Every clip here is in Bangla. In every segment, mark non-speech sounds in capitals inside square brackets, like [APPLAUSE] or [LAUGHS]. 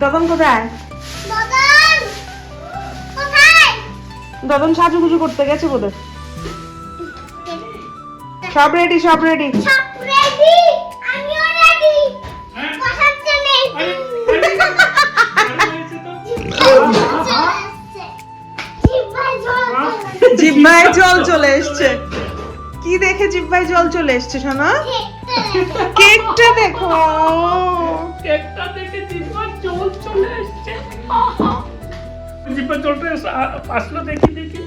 দদন কোথায়? দদন কোথায়? দদন সাজুগুজু করতে গেছে বোধহয়। সব রেডি সব রেডি সব রেডি আমিও রেডি বসার জন্য। জিব্বায় জল চলে এসছে। কি দেখে জিব্বায় জল চলে এসছে শোনা? কেকটা। দেখো। কেকটা দেখে জিব্বা জল চলে এসছে জিব্বা জলটা আসলো দেখি দেখি।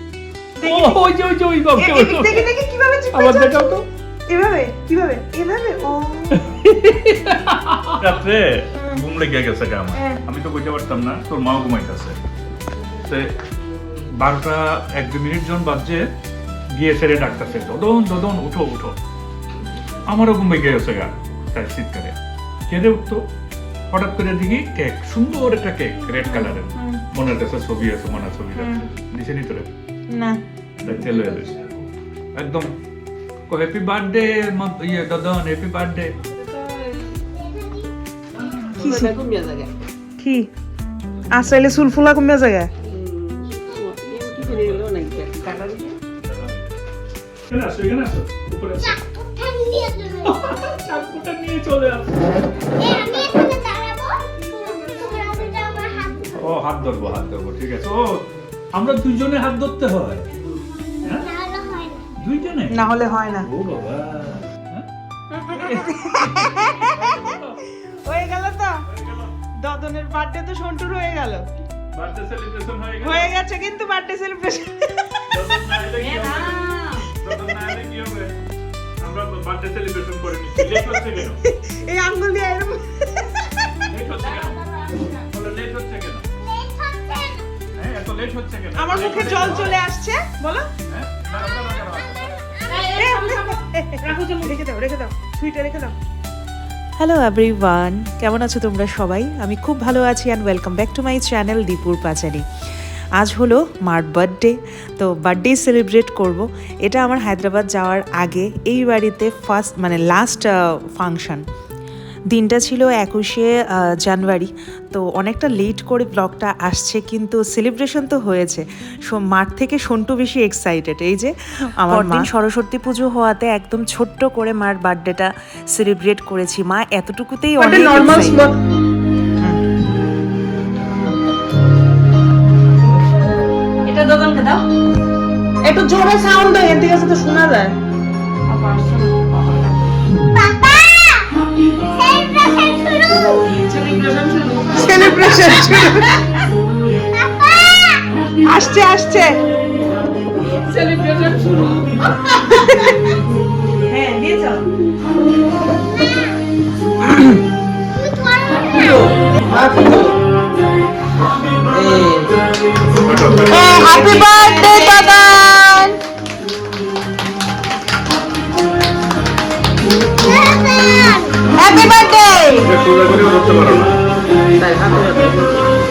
ওই যে ওই যে ওই বাবু এ- এ- দেখে দেখে কীভাবে আবার দেখাও তো। এভাবে কীভাবে? এভাবে? ও। [LAUGHS] রাত্রে ঘুম লেগে গেছে গা আমার। হ্যাঁ। আমি তো কইতে পারতাম না তোর মাও ঘুমাইতেছে। তো বারোটা এক দু মিনিট জন বাজছে গিয়ে সেরে ডাক্তারছে দদন দদন উঠো উঠো। আমারও ঘুমে গেছে গা তাই শীতকালে। কেঁদে উঠতো। হঠাৎ করে দেখি কেক সুন্দর একটা কেক রেড কালারের। মনের কাছে ছবি আছে মনে ছবি আছে দিছে নি তোরে না। তেল হয়ে গেছে। একদম হ্যাপি বার্থডে ইয়ে দদন হ্যাপি বার্থডে কি কি আসলে সুলফুলা কমে জায়গা। উপরে আসো। [LAUGHS] চাকুটা নিয়ে চলে আসো। ও হাত ধরবো হাত ধরবো ঠিক আছে। ও আমরা দুইজনে হাত ধরতে হয়। হ্যাঁ? দুইজনে? না হলে হয় না। ও বাবা। হ্যাঁ? [LAUGHS] হয়ে গেল তো? দদনের বার্থডে তো সন্টুর হয়ে গেল। বার্থডে সেলিব্রেশন হয়ে গেল। হয়ে গেছে কিন্তু বার্থডে সেলিব্রেশন? আমরা বার্থডে সেলিব্রেশন করে নিচ্ছি লেট হচ্ছে কেন? [LAUGHS] এই আঙ্গুল দিয়ে এরকম লেট হচ্ছে কেন? আমার মুখে জল চলে আসছে বলো হ্যাঁ দাঁড়াও, দাঁড়াও, দাঁড়াও। রেখে দাও রেখে দাও সুইটা রেখে দাও হ্যালো এভরিওয়ান কেমন আছো তোমরা সবাই আমি খুব ভালো আছি and welcome back to my channel দীপুর পাচারি আজ হলো মার বার্থডে তো বার্থডে সেলিব্রেট করব এটা আমার হায়দ্রাবাদ যাওয়ার আগে এই বাড়িতে ফার্স্ট মানে লাস্ট ফাংশন দিনটা ছিল একুশে জানুয়ারি। তো অনেকটা লেট করে ব্লগটা আসছে কিন্তু সেলিব্রেশন তো হয়েছে। মাঠ থেকে সন্টু বেশি এক্সাইটেড এই যে আমার দিন সরস্বতী পুজো হওয়াতে একদম ছোট্ট করে মার বার্থডেটা সেলিব্রেট করেছি। মা এতটুকুতেই অনেক। এটা দোকানকে দাও। একটু জোরে সাউন্ড থেকে তো শোনা যায়। আসছে আসছে। সেলিব্রেশন শুরু। হ্যাঁ দিয়ে যাও হ্যাপি বার্থডে দাদান হ্যাপি বার্থডে [LAUGHS]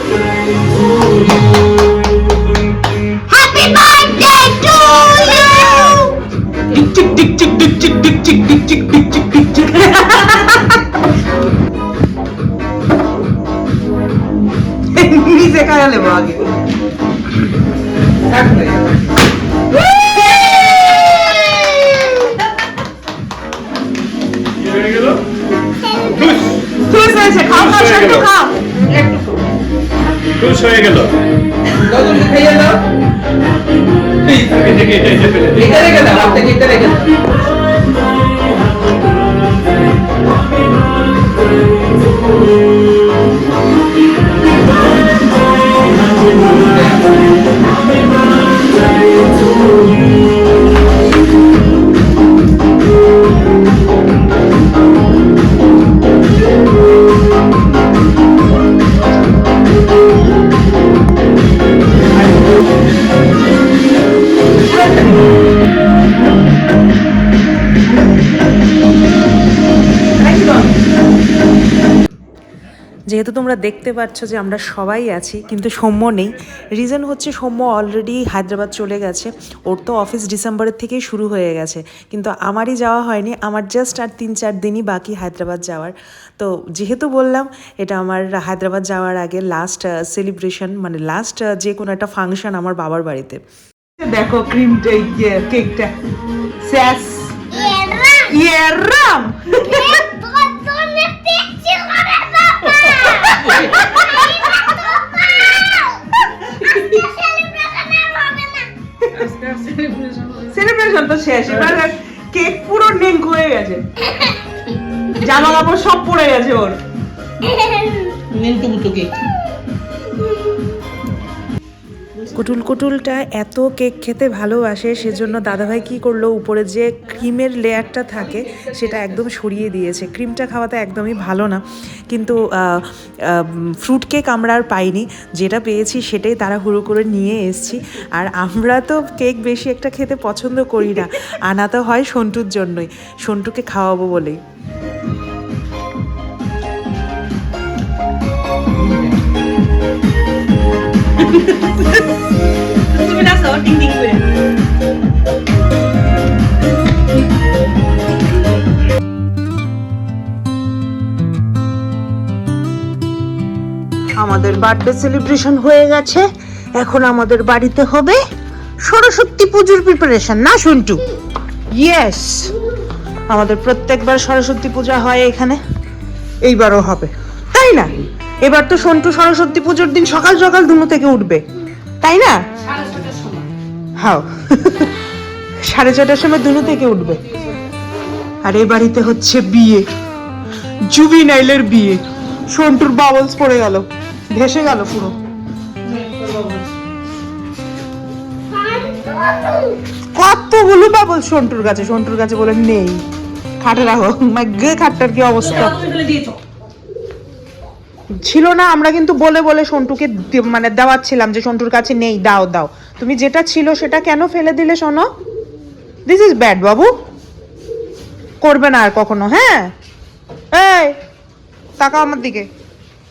මිස කයලවාගේ হয়ে গেল আগে থেকে তোমরা দেখতে পাচ্ছ যে আমরা সবাই আছি কিন্তু সৌম্য নেই। রিজন হচ্ছে সৌম্য অলরেডি হায়দ্রাবাদ চলে গেছে। ওর তো অফিস ডিসেম্বরের থেকেই শুরু হয়ে গেছে। কিন্তু আমারই যাওয়া হয়নি আমার জাস্ট আর তিন চার দিনই বাকি হায়দ্রাবাদ যাওয়ার। তো যেহেতু বললাম এটা আমার হায়দ্রাবাদ যাওয়ার আগে লাস্ট সেলিব্রেশন মানে লাস্ট যে কোনো একটা ফাংশন আমার বাবার বাড়িতে। দেখো ক্রিমটা ইয়ে কেকটা স্যাস। এরা ইয়েরাম [LAUGHS] [LAUGHS] শেষ। এবার কেক পুরো নেক হয়ে গেছে। জামা কাপড় সব পড়ে গেছে ওর। কুটুল কুটুলটা এত কেক খেতে ভালোবাসে, সেজন্য দাদাভাই কি করল, উপরে যে ক্রিমের লেয়ারটা থাকে, সেটা একদম সরিয়ে দিয়েছে। ক্রিমটা খাওয়াতে একদমই ভালো না। কিন্তু ফ্রুট কেক আমরা আর পাইনি। যেটা পেয়েছি সেটাই তারা হুড়ো করে নিয়ে এসেছি। আর আমরা তো কেক বেশি একটা খেতে পছন্দ করি না। আনা তো হয় সন্টুর জন্যই। সন্টুকে খাওয়াবো বলেই। আমাদের বার্থডে সেলিব্রেশন হয়ে গেছে। এখন আমাদের বাড়িতে হবে সরস্বতী পুজোর প্রিপারেশন না, শুনটু? ইয়েস আমাদের প্রত্যেকবার সরস্বতী পূজা হয় এখানে। এইবারও হবে। তাই না? এবার তো সন্টু সরস্বতী পুজোর দিন সকাল সকাল ধুনু থেকে উঠবে। তাই না? হাও। সাড়ে ছটার সময় ধুনু থেকে উঠবে। আর এ বাড়িতে হচ্ছে বিয়ে। জুবিনাইলের বিয়ে। সন্টুর বাবলস পড়ে গেল। ভেসে গেল পুরো। কতগুলো বাবল সন্টুর কাছে? সন্টুর কাছে বলে নেই। খাটে রাখো। গে, খাটটার কি অবস্থা? ছিল না, আমরা কিন্তু বলে বলে সন্টুকে মানে দেওয়াচ্ছিলাম যে, সন্টুর কাছে নেই, দাও দাও। তুমি যেটা ছিল সেটা কেন ফেলে দিলে, শোনো? দিস ইজ ব্যাড বাবু। করবে না আর কখনো হ্যাঁ? এই তাকা আমার দিকে।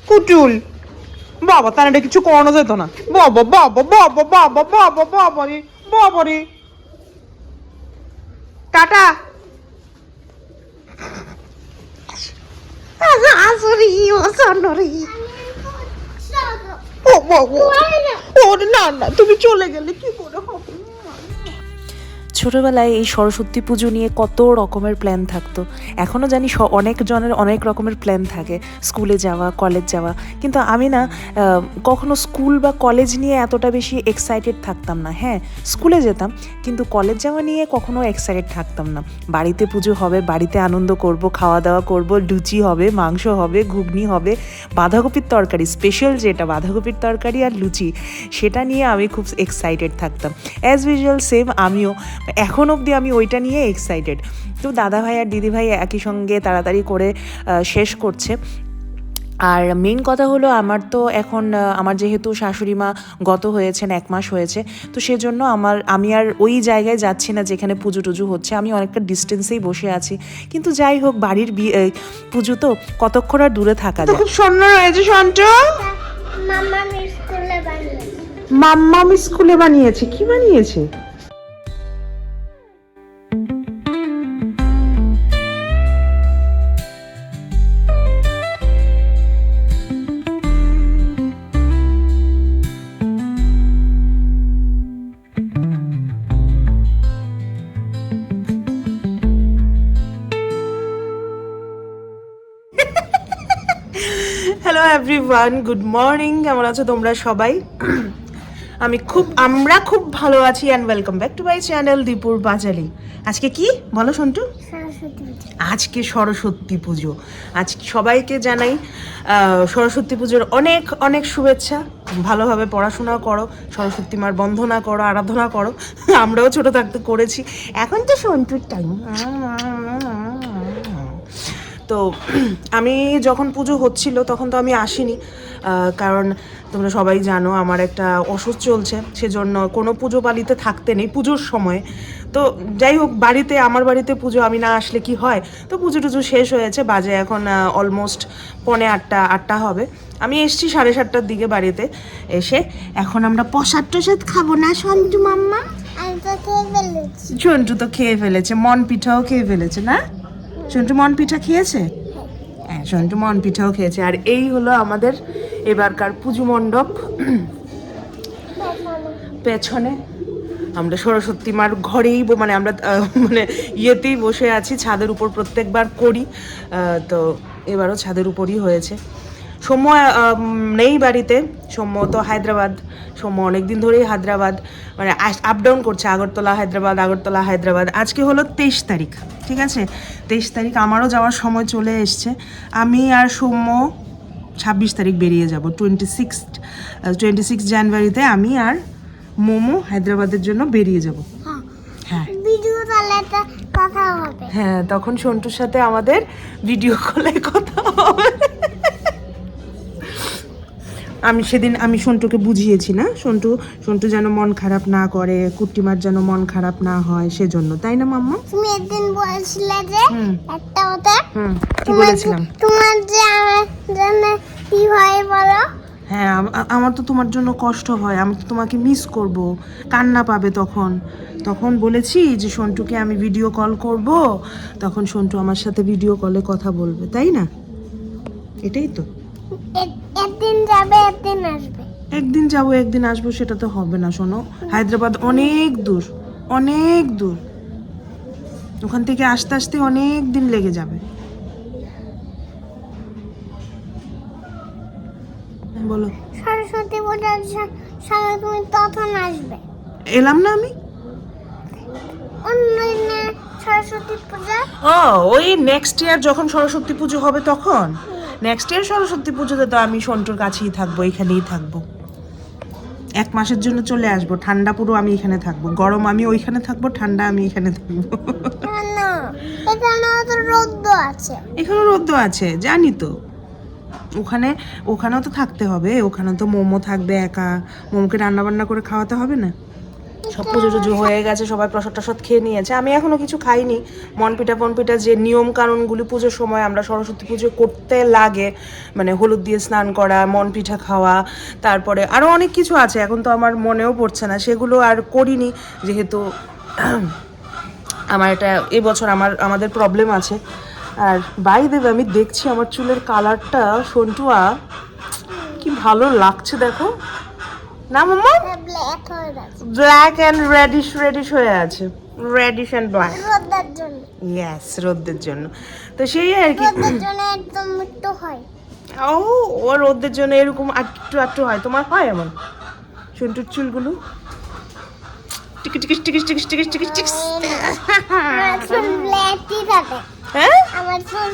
কুটুল। বাবা, তার এটা কিছু করানো যেত না। বাবা বাবা বাবা বাবা বাবা বাবা বাবা রে। টাটা। ও সনরি ও বাবা ও না না তুমি চলে গেলে কি করে ছোটবেলায় এই সরস্বতী পুজো নিয়ে কত রকমের প্ল্যান থাকতো। এখনও জানি অনেক জনের অনেক রকমের প্ল্যান থাকে স্কুলে যাওয়া কলেজ যাওয়া। কিন্তু আমি না কখনো স্কুল বা কলেজ নিয়ে এতটা বেশি এক্সাইটেড থাকতাম না। হ্যাঁ স্কুলে যেতাম, কিন্তু কলেজ যাওয়া নিয়ে কখনো এক্সাইটেড থাকতাম না। বাড়িতে পুজো হবে, বাড়িতে আনন্দ করব খাওয়া দাওয়া করব, লুচি হবে, মাংস হবে, ঘুগনি হবে, বাঁধাকপির তরকারি স্পেশাল যেটা, বাঁধাকপির তরকারি আর লুচি, সেটা নিয়ে আমি খুব এক্সাইটেড থাকতাম। অ্যাজ ইউজুয়াল সেম আমিও এখন অবধি আমি ওইটা নিয়ে এক্সাইটেড তো দাদা ভাই আর দিদি ভাই একই সঙ্গে তাড়াতাড়ি করে শেষ করছে। আর মেন কথা হলো আমার তো এখন আমার যেহেতু শাশুড়ি মা গত হয়েছেন এক মাস হয়েছে তো সেজন্য আমার আমি আর ওই জায়গায় যাচ্ছি না যেখানে পুজো টুজো হচ্ছে। আমি অনেকটা ডিস্টেন্সেই বসে আছি। কিন্তু যাই হোক বাড়ির বিয়ে এই, পুজো তো কতক্ষণ আর দূরে থাকা যায়? খুব সুন্দর হয়েছে সন্টু মামা আমি স্কুলে বানিয়েছি। মাম্মাম স্কুলে বানিয়েছে কি বানিয়েছে? এভরিওয়ান গুড মর্নিং কেমন আছো তোমরা সবাই? আমি খুব আমরা খুব ভালো আছি and welcome back to my channel দীপুর পাঁচালি আজকে কি? বলো সন্টু। আজকে সরস্বতী পুজো। আজ সবাইকে জানাই সরস্বতী পুজোর অনেক অনেক শুভেচ্ছা। ভালোভাবে পড়াশোনা করো সরস্বতী মার বন্ধনা করো আরাধনা করো। [LAUGHS] আমরাও ছোট থাকতে করেছি। এখন তো সন্টুর টাইম তো [CLEARS THROAT] আমি যখন পুজো হচ্ছিল তখন তো আমি আসিনি কারণ তোমরা সবাই জানো আমার একটা অসুখ চলছে সেজন্য কোনো পুজো পালিতে থাকতে নেই পুজোর সময়। তো যাই হোক বাড়িতে আমার বাড়িতে পুজো আমি না আসলে কি হয়? তো পুজো টুজো শেষ হয়েছে বাজে এখন অলমোস্ট পনে আটটা আটটা হবে। আমি এসছি সাড়ে সাতটার দিকে বাড়িতে এসে। এখন আমরা প্রসাদ টসাদ খাব না সন্টু মাম্মা? সন্টু তো খেয়ে ফেলেছে মন পিঠাও খেয়ে ফেলেছে না? সন্টু মন পিঠা খেয়েছে? হ্যাঁ সন্টু মন পিঠাও খেয়েছে। আর এই হলো আমাদের এবারকার পুজো মণ্ডপ। পেছনে আমরা সরস্বতী মার ঘরেই মানে আমরা মানে ইয়েতেই বসে আছি, ছাদের উপর প্রত্যেকবার করি। তো এবারও ছাদের উপরই হয়েছে। সৌম্য নেই বাড়িতে। সৌম্য তো হায়দ্রাবাদ। সৌম্য অনেকদিন ধরেই হায়দ্রাবাদ। মানে আপ ডাউন করছে আগরতলা হায়দ্রাবাদ আগরতলা হায়দ্রাবাদ। আজকে হলো তেইশ তারিখ ঠিক আছে? তেইশ তারিখ আমারও যাওয়ার সময় চলে এসছে। আমি আর সৌম্য ছাব্বিশ তারিখ বেরিয়ে যাব টোয়েন্টি সিক্স টোয়েন্টি সিক্স জানুয়ারিতে আমি আর মোমো হায়দ্রাবাদের জন্য বেরিয়ে যাব। হ্যাঁ। হ্যাঁ তখন সন্টুর সাথে আমাদের ভিডিও কলে কথা হবে। আমি সেদিন আমি সন্টুকে বুঝিয়েছি না। সন্টু সন্টু যেন মন খারাপ না করে কুট্টিমার যেন মন খারাপ না হয় সেজন্য। তাই না মাম্মা? তুমি একদিন বলেছিলে যে একটা কথা। হুম কি বলেছিলাম? তোমার যে আমার জন্য কি হয় বলো? হ্যাঁ আমার তো তোমার জন্য কষ্ট হয়। আমি তো তোমাকে মিস করব। কান্না পাবে তখন। তখন বলেছি যে সন্টুকে আমি ভিডিও কল করব। তখন সন্টু আমার সাথে ভিডিও কলে কথা বলবে। তাই না? এটাই তো। যাবে একদিন আসবে। একদিন যাব একদিন আসব সেটা তো হবে না শোনো। হায়দ্রাবাদ অনেক দূর অনেক দূর। ওখান থেকে আসতে আসতে অনেক দিন লেগে যাবে। বলো। সরস্বতী পূজার সময় তুমি তখন আসবে। এলাম না আমি? সরস্বতী পূজা। ও ওই নেক্সট ইয়ার যখন সরস্বতী পুজো হবে তখন? নেক্সট ইয়ার সরস্বতী পুজোতে তো আমি সন্টুর কাছেই থাকব এখানেই থাকব। এক মাসের জন্য চলে আসব ঠান্ডা পুরো আমি এখানে থাকব গরম আমি ওইখানে থাকব ঠান্ডা আমি এখানে থাকব। কেন এখানে তো রোদ্দ আছে। এখানে রোদ্দ আছে জানি তো। ওখানে ওখানেও তো থাকতে হবে ওখানে তো মোমো থাকবে একা মোমোকে রান্না বান্না করে খাওয়াতে হবে না? সব পুজো টুজো হয়ে গেছে, সবাই প্রসাদ টসাদ খেয়ে নিয়েছে। আমি এখনও কিছু খাইনি। মন মনপিঠা ফনপিঠা যে নিয়ম কানুনগুলি পুজোর সময় আমরা সরস্বতী পুজো করতে লাগে মানে হলুদ দিয়ে স্নান করা, মন পিঠা খাওয়া, তারপরে আরও অনেক কিছু আছে, এখন তো আমার মনেও পড়ছে না। সেগুলো আর করিনি, যেহেতু আমার এটা এবছর আমার, আমাদের প্রবলেম আছে। আর বাই দেবে আমি দেখছি আমার চুলের কালারটা সন্টুয়া, কি ভালো লাগছে দেখো। না মাম্মা ব্ল্যাক হয়ে ব্ল্যাক অ্যান্ড রেডিশ রেডিশ হয়ে আছে। রেডিশ অ্যান্ড ব্ল্যাক ইয়েস রোদ্দের জন্য। তো সেই আর কি। একদম একটু হয়। ও ও রোদ্দের জন্য এরকম একটু একটু হয়। তোমার হয় এমন? সন্টুর চুলগুলো? টিকিস টিকিস টিকিস টিকিস টিকিস টিকিস টিকিস আমার চুল ব্ল্যাকই থাকে। হ্যাঁ? আমার চুল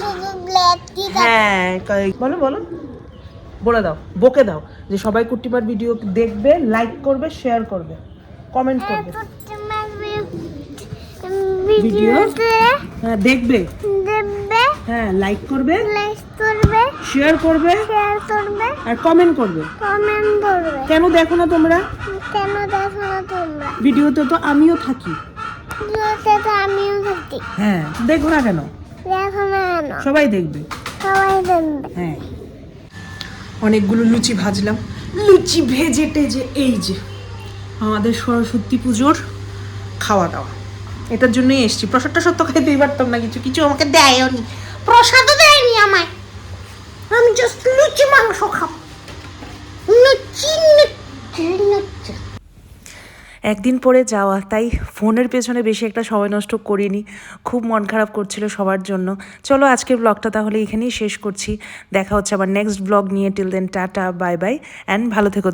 শুধু ব্ল্যাকই থাকে। হ্যাঁ বলো। বলে দাও বকে দাও। যে সবাই কুট্টিমার ভিডিও দেখবে লাইক করবে শেয়ার করবে কমেন্ট করবে। ভিডিও? হ্যাঁ দেখবে। দেখবে। হ্যাঁ লাইক করবে লাইক করবে। শেয়ার করবে শেয়ার করবে। আর কমেন্ট করবে। কমেন্ট করবে। কেন দেখো না তোমরা? কেন দেখো না তোমরা? ভিডিওতে তো আমিও থাকি। ভিডিওতে তো আমিও থাকি। হ্যাঁ দেখো না কেন? দেখো না কেন? সবাই দেখবে। সবাই দেখবে। হ্যাঁ। অনেকগুলো লুচি ভাজলাম। লুচি ভেজে টেজে এই যে, আমাদের সরস্বতী পুজোর খাওয়া দাওয়া। এটার জন্যই এসছি। প্রসাদটা সত্য খাইতেই পারতাম না কিছু। কিছু আমাকে দেয়ও নি প্রসাদও দেয়নি আমায়। আমি জাস্ট লুচি মাংস খাব। লুচি লুচি লুচি। একদিন পরে যাওয়া, তাই ফোনের পেছনে বেশি একটা সময় নষ্ট করিনি। খুব মন খারাপ করছিল সবার জন্য। চলো আজকের ব্লগটা তাহলে এখানেই শেষ করছি। দেখা হচ্ছে আবার নেক্সট ব্লগ নিয়ে। Till then tata bye bye and ভালো থেকো।